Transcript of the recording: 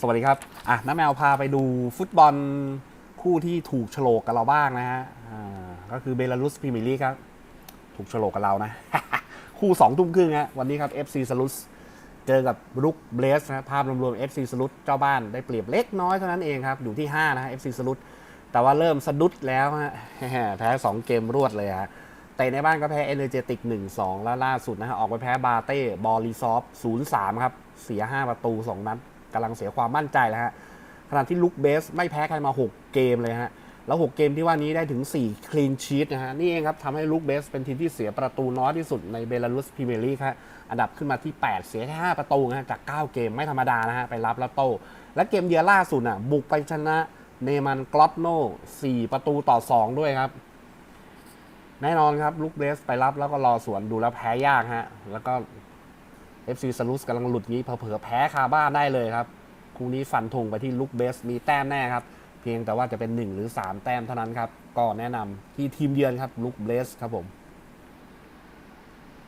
สวัสดีครับ อะน้าแมวพาไปดูฟุตบอลคู่ที่ถูกโฉลกกับเราบ้างนะฮะก็คือเบลารุสพรีเมียร์ลีกครับ ถูกโฉลกกับเรานะ คู่สองทุ่มครึ่งฮะวันนี้ครับ FC สลุสเจอกับรุกเบลสนะภาพรวมๆ FC สลุสเจ้าบ้านได้เปรียบเล็กน้อยเท่านั้นเองครับ อยู่ที่ 5 นะฮะ FC สลุสแต่ว่าเริ่มสะดุดแล้วฮะแพ้ 2 เกมรวดเลยฮะแต่ในบ้านก็แพ้เอเนเจติก 1-2 แล้วล่าสุดนะฮะออกไปแพ้บาเต้บอลีซอฟ0-3 ครับเสีย 5 ประตู 2 นัด กำลังเสียความมั่นใจแล้วฮะขณะที่ลุกเบสไม่แพ้ใครมา 6 เกมเลยฮะแล้ว 6 เกมที่ว่านี้ได้ถึง 4 คลีนชีตนะฮะนี่เองครับทำให้ลุกเบสเป็นทีมที่เสียประตูน้อยที่สุดในเบลารุสพรีเมียร์ลีกครับอันดับขึ้นมาที่ 8 เสียแค่5ประตูนะฮะจาก 9 เกมไม่ธรรมดานะฮะไปรับแล้วโต และเกมเยือนล่าสุดอะบุกไปชนะเนมันกลอตโน่4ประตูต่อ 2 ด้วยครับ แน่นอนครับลุกเบสไปรับแล้วก็รอสวนดูแล้วแพ้ยากฮะแล้วก็ FC ซารุสกำลังหลุดงี้เผลอแพ้คาบ้านได้เลยครับคู่นี้ฟันธงไปที่ลุกเบสมีแต้มแน่ครับ เพียงแต่ว่าจะเป็น 1 หรือ 3 แต้มเท่านั้นครับ ก็แนะนำที่ทีมเยือนครับลุกเบสครับผม